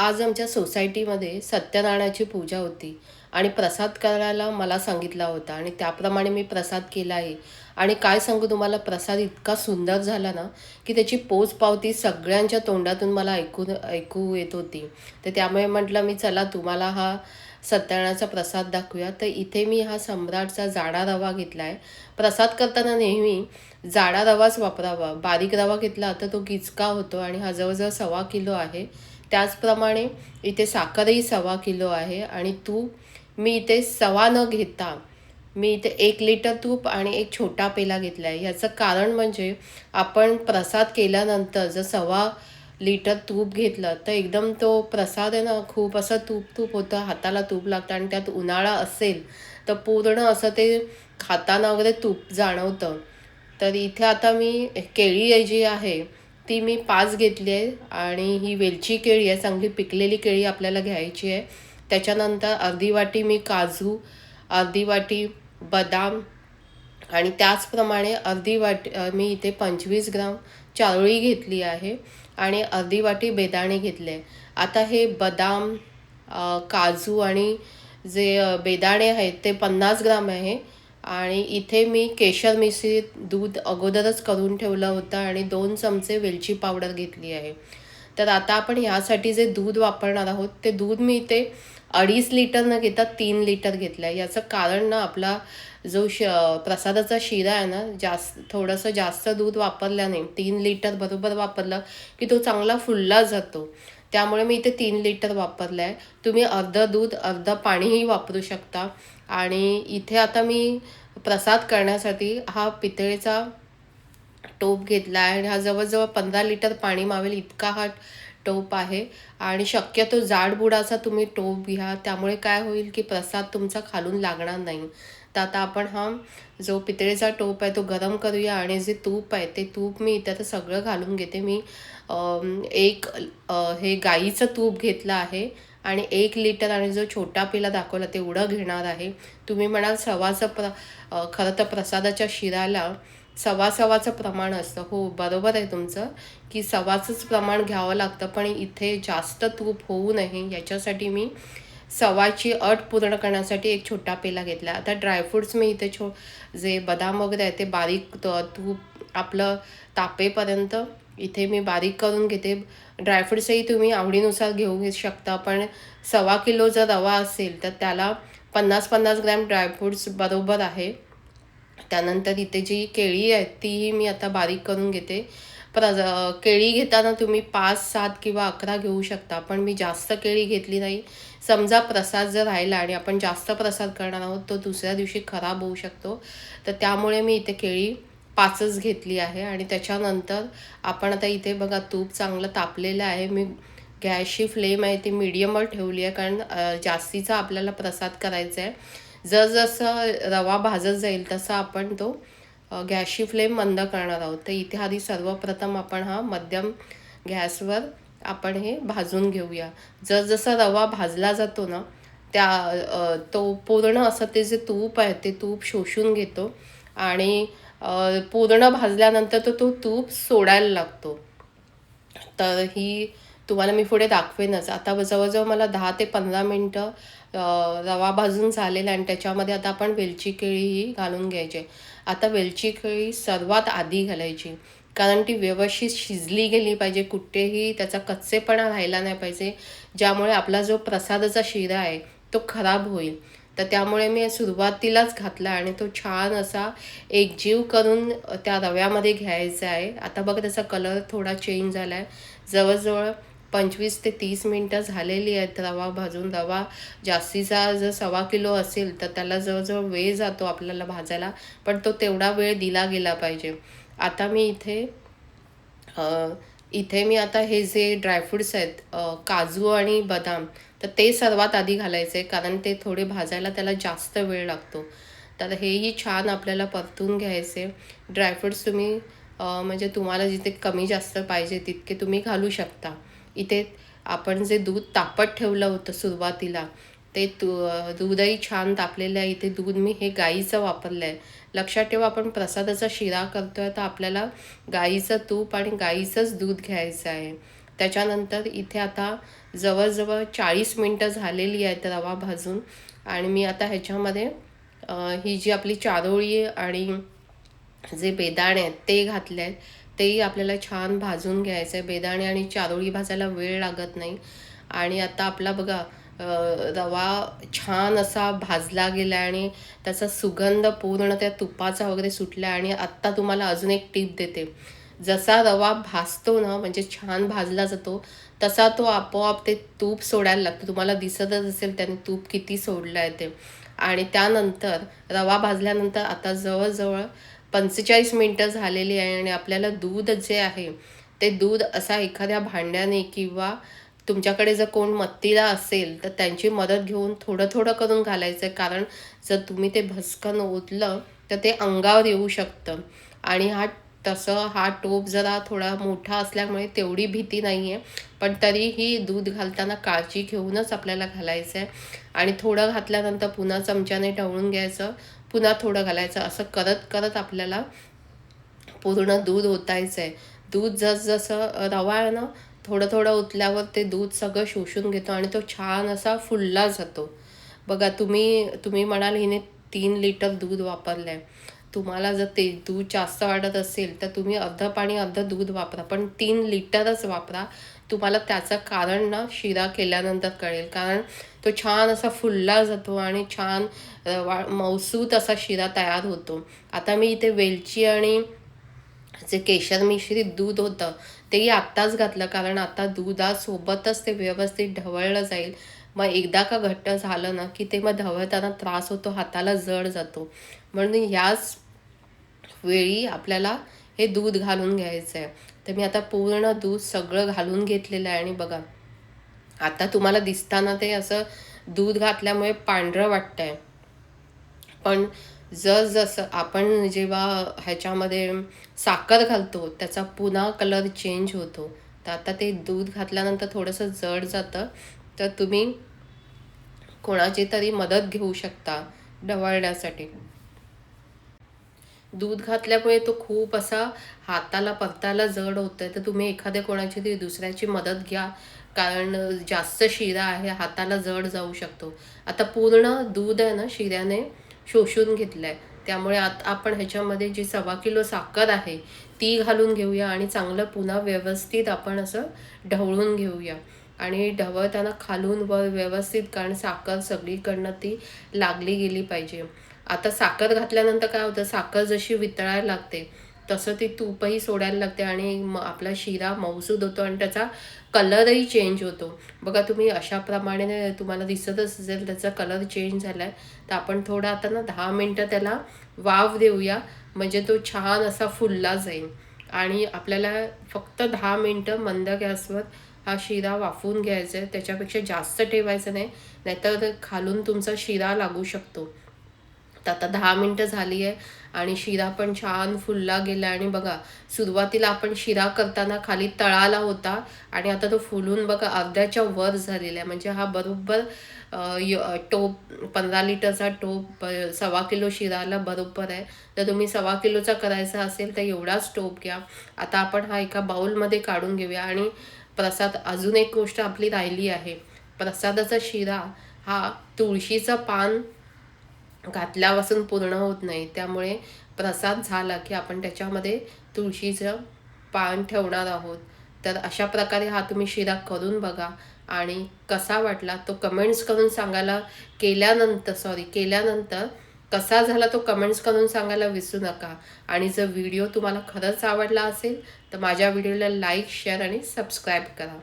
आज आमच्या सोसायटीमध्ये सत्यनारायणाची पूजा होती आणि प्रसाद करायला मला सांगितला होता आणि त्याप्रमाणे मी प्रसाद केला आहे. आणि काय सांगू तुम्हाला प्रसाद इतका सुंदर झाला ना की त्याची पोचपावती सगळ्यांच्या तोंडातून मला ऐकून ऐकू येत होती. तर त्यामुळे म्हटलं मी चला तुम्हाला हा सत्यनारायणाचा प्रसाद दाखवूया. तर इथे मी हा सम्राटचा जाडा रवा घेतला आहे प्रसाद करताना नेहमी जाडा रवाच वापरावा. बारीक रवा घेतला तर तो गिचका होतो आणि हा जवळजवळ सव्वा किलो आहे. त्याचप्रमाणे इथे साखरही सव्वा किलो आहे आणि तूप मी इथे सव्वा न घेता मी इथे एक लिटर तूप आणि एक छोटा पेला घेतला आहे. ह्याचं कारण म्हणजे आपण प्रसाद केल्यानंतर जर सव्वा लिटर तूप घेतलं तर एकदम तो प्रसाद आहे ना खूप असं तूप तूप होतं हाताला तूप लागतं आणि त्यात उन्हाळा असेल तर पूर्ण असं ते खाताना वगैरे तूप जाणवतं. तर इथे आता मी केळी जी आहे ती मी पाच घेतली आहे आणि ही वेलची केळी आहे चांगली पिकलेली केळी आपल्याला घ्यायची आहे. त्याच्यानंतर अर्धी वाटी मी काजू अर्धी वाटी बदाम आणि त्याचप्रमाणे अर्धी वाटी मी इथे पंचवीस ग्राम चारोळी घेतली आहे आणि अर्धी वाटी बेदाणे घेतले आता हे बदाम काजू आणि जे बेदाणे आहेत ते पन्नास ग्राम आहे. आणि इथे मी केशर मिश्रित दूध अगोदरच करून ठेवलं होतं आणि दोन चमचे वेलची पावडर घेतली आहे. तर आता आपण ह्यासाठी जे दूध वापरणार आहोत ते दूध मी इथे अडीच लिटर न घेता तीन लिटर घेतलं आहे. याचं कारण ना आपला जो श प्रसादाचा शिरा आहे ना जास्त थोडंसं जास्त दूध वापरल्याने तीन लिटर बरोबर वापरलं की तो चांगला फुलला जातो. त्यामुळे मी इथे तीन लिटर वापरलं आहे. तुम्ही अर्धं दूध अर्धं पाणीही वापरू शकता. आणि इथे आता मी प्रसाद करण्यासाठी हा पितळेचा टोप घेतला आहे आणि हा जवळजवळ पंधरा लिटर पाणी मावेल इतका हा टोप आहे. आणि शक्यतो जाडबुडाचा तुम्ही टोप घ्या. त्यामुळे काय होईल की प्रसाद तुमचा खालून लागणार नाही. तर आता आपण हा जो पितळेचा टोप आहे तो गरम करूया आणि जे तूप आहे ते तूप मी इथे आता सगळं घालून घेते. मी एक हे गाईचं तूप घेतलं आहे. आणि एक लिटर आणि जो छोटा पिला दाखवला तेवढं घेणार आहे. तुम्ही म्हणाल सव्वाचं प्र खरं तर प्रसादाच्या शिराला सव्वा सव्वाचं प्रमाण असतं. हो बरोबर आहे तुमचं की सव्वाचंच प्रमाण घ्यावं लागतं पण इथे जास्त तूप होऊ नये याच्यासाठी मी सव्वाची अट पूर्ण करण्यासाठी एक छोटा पेला घेतला. आता ड्रायफ्रुट्स मी इथे छो जे बदाम वगैरे आहे ते बारीक त- तूप आपलं तापेपर्यंत इथे मी बारीक करून घेते. ड्रायफ्रुट्सही तुम्ही आवडीनुसार घेऊ शकता पण सव्वा किलो जर रवा असेल तर त्याला पन्नास पन्नास ग्रॅम ड्रायफ्रुट्स बरोबर आहे. त्यानंतर इथे जी केळी आहेत तीही मी आता बारीक करून घेते. प्र केळी घेताना तुम्ही पाच सात किंवा अकरा घेऊ शकता पण मी जास्त केळी घेतली नाही. समजा प्रसाद जर राहिला आणि आपण जास्त प्रसाद करणार आहोत तो दुसऱ्या दिवशी खराब होऊ शकतो. तर त्यामुळे मी इथे केळी पाचच घेतली आहे आणि त्याच्यानंतर आपण आता इथे बघा तूप चांगलं तापलेलं आहे. मी गॅसची फ्लेम आहे ती मीडियमवर ठेवली आहे कारण जास्तीचा आपल्याला प्रसाद करायचा आहे. जसजसं रवा भाजत जाईल तसं आपण तो गॅसची फ्लेम बंद करणार आहोत. तर इथे आधी सर्वप्रथम आपण हा मध्यम गॅसवर आपण हे भाजून घेऊया. जसजसा रवा भाजला जातो ना त्या तो पूर्ण असं ते जे तूप आहे ते तूप शोषून घेतो आणि पूर्ण भाजल्यानंतर तो तो तूप सोडायला लागतो. तर ही तुम्हाला मी पुढे दाखवेनच. आता जवळजवळ मला दहा ते पंधरा मिनटं रवा भाजून झालेला आणि त्याच्यामध्ये आता आपण वेलची केळीही घालून घ्यायची. आता वेलची केळी सर्वात आधी घालायची. कारण ती व्यवस्थित शिजली गेली पाहिजे. कुठेही त्याचा कच्चेपणा राहिला नाही पाहिजे. ज्यामुळे आपला जो प्रसादाचा शिरा आहे तो खराब होईल. तर त्यामुळे मी सुरुवातीलाच घातला आणि तो छान असा एकजीव करून त्या रव्यामध्ये घ्यायचा आहे. आता बघा त्याचा कलर थोडा चेंज झाला आहे जवळजवळ पंचवीस ते तीस मिनटं झालेली आहेत रवा भाजून. रवा जास्तीचा जर सव्वा किलो असेल तर त्याला जवळजवळ वेळ जातो आपल्याला भाजायला पण तो तेवढा वेळ दिला गेला पाहिजे. आता मी इथे इथे मी आता हे जे ड्रायफ्रुट्स आहेत काजू आणि बदाम तर ते सर्वात आधी घालायचे कारण ते थोडे भाजायला त्याला जास्त वेळ लागतो. तर हेही छान आपल्याला परतून घ्यायचे. ड्रायफ्रुट्स तुम्ही म्हणजे तुम्हाला जिथे कमी जास्त पाहिजे तितके तुम्ही घालू शकता. इथे आपण जे दूध तापत ठेवलं होतं सुरुवातीला ते तू दूधही छान तापलेलं आहे. इथे दूध मी हे गाईचं वापरलं आहे लक्षात ठेवा आपण प्रसादाचा शिरा करतोय तर आपल्याला गाईचं तूप आणि गाईचंच दूध घ्यायचं आहे. त्याच्यानंतर इथे आता जवळजवळ चाळीस मिनटं झालेली आहेत रवा भाजून आणि मी आता ह्याच्यामध्ये ही जी आपली चारोळी आणि जे बेदाणे आहेत ते घातले आहेत. तेही आपल्याला छान भाजून घ्यायचं आहे. बेदाणे आणि चारोळी भाजायला वेळ लागत नाही. आणि आता आपला बघा रवा छान असा भाजला गेला आणि त्याचा सुगंध पूर्ण त्या तुपाचा वगैरे सुटला आणि आत्ता तुम्हाला अजून एक टीप देते. जसा रवा भाजतो ना म्हणजे छान भाजला जातो तसा तो आपोआप ते तूप सोडायला लागतो. तुम्हाला दिसतच असेल त्याने तूप किती सोडलं आहे ते. आणि त्यानंतर रवा भाजल्यानंतर आता जवळजवळ पंचेचाळीस मिनटं झालेली आहे आणि आपल्याला दूध जे आहे ते दूध असा एखाद्या भांड्याने किंवा तुमच्याकडे जर कोण मत्तीला असेल तर त्यांची मदत घेऊन थोडं थोडं करून घालायचं आहे कारण जर तुम्ही ते भस्कन ओतलं तर ते अंगावर येऊ शकतं. आणि हा तसं हा टोप जरा थोडा मोठा असल्यामुळे तेवढी भीती नाही आहे पण तरीही दूध घालताना काळजी घेऊनच आपल्याला घालायचं आहे आणि थोडं घातल्यानंतर पुन्हा चमच्याने ढवळून घ्यायचं पुन्हा थोडं घालायचं. असं करत करत आपल्याला पूर्ण दूध ओतायचं आहे दूध जसजसं रवाळ ना थोडं थोडं ओतल्यावर ते दूध सगळं शोषून घेतो आणि तो छान असा फुलला जातो. बघा तुम्ही तुम्ही म्हणाल हिने तीन लिटर दूध वापरलं आहे तुम्हाला जर ते दूध जास्त वाटत असेल तर तुम्ही अर्धं पाणी अर्धं दूध वापरा पण तीन लिटरच वापरा. तुम्हाला त्याचं कारण ना शिरा केल्यानंतर कळेल. कारण तो छान असा फुलला जातो आणि छान रवा मौसूत असा शिरा तयार होतो. आता मी इथे वेलची आणि जे केशर मिश्रित दूध होतं तेही आत्ताच घातलं कारण आता दुधासोबतच ते व्यवस्थित ढवळलं जाईल. मग एकदा का घट्ट झालं ना की ते मग ढवळताना त्रास होतो हाताला जड जातो. म्हणून ह्याच वेळी आपल्याला हे दूध घालून घ्यायचं आहे तर मी आता पूर्ण दूध सगळं घालून घेतलेलं आहे आणि बघा आता तुम्हाला दिसताना ते असं दूध घातल्यामुळे पांढरं वाटतंय. पण जसजसं आपण जेव्हा ह्याच्यामध्ये साखर घालतो त्याचा पुन्हा कलर चेंज होतो. तर आता ते दूध घातल्यानंतर थोडंसं जड जातं. तर तुम्ही कोणाची तरी मदत घेऊ शकता ढवळण्यासाठी. दूध घातल्यामुळे तो खूप असा हाताला परताला जड होतंय. तर तुम्ही एखाद्या कोणाची तरी दुसऱ्याची मदत घ्या. कारण जास्त शिरा आहे हाताला जड जाऊ शकतो. आता पूर्ण दूध आहे ना शिऱ्याने शोषून घेतलं आहे त्यामुळे आता आपण ह्याच्यामध्ये जी सव्वा किलो साखर आहे ती घालून घेऊया आणि चांगलं पुन्हा व्यवस्थित आपण असं ढवळून घेऊया. आणि ढवळताना खालून वर व्यवस्थित कारण साखर सगळीकडनं ती लागली गेली पाहिजे. आता साखर घातल्यानंतर काय होतं? साखर जशी वितळायला लागते तसं ती तूपही सोडायला लागते आणि म आपला शिरा मऊसूद होतो आणि त्याचा कलरही चेंज होतो. बघा तुम्ही अशाप्रमाणे तुम्हाला दिसतच असेल त्याचा कलर चेंज झाला आहे तर आपण थोडा आता ना दहा मिनटं त्याला वाव देऊया. म्हणजे तो छान असा फुलला जाईल. आणि आपल्याला फक्त दहा मिनटं मंद गॅसवर हा शिरा वाफवून घ्यायचा आहे. त्याच्यापेक्षा जास्त ठेवायचं नाही. नाहीतर खालून तुमचा शिरा लागू शकतो. तर आता दहा मिनटं झाली आहे आणि शिरा पण छान फुलला गेला आणि बघा सुरुवातीला आपण शिरा करताना खाली तळाला होता आणि आता तो फुलून बघा अर्ध्याच्या वर झालेला आहे. म्हणजे हा बरोबर य- टोप पंधरा लिटरचा टोप सव्वा किलो शिराला बरोबर आहे. तर तुम्ही सव्वा किलोचा करायचा असेल तर एवढाच टोप घ्या. आता आपण हा एका बाउलमध्ये काढून घेऊया. आणि प्रसाद अजून एक गोष्ट आपली राहिली आहे. प्रसादाचा शिरा हा तुळशीचं पान घातल्यापासून पूर्ण होत नाही. त्यामुळे प्रसाद झाला की आपण त्याच्यामध्ये तुळशीचं पान ठेवणार आहोत. तर अशा प्रकारे हा तुम्ही शिरा करून बघा. आणि कसा वाटला तो कमेंट्स करून सांगायला केल्यानंतर सॉरी केल्यानंतर कसा झाला तो कमेंट्स करून सांगायला विसरू नका. आणि जर व्हिडिओ तुम्हाला खरंच आवडला असेल तर माझ्या व्हिडिओला लाईक शेअर आणि सबस्क्राईब करा.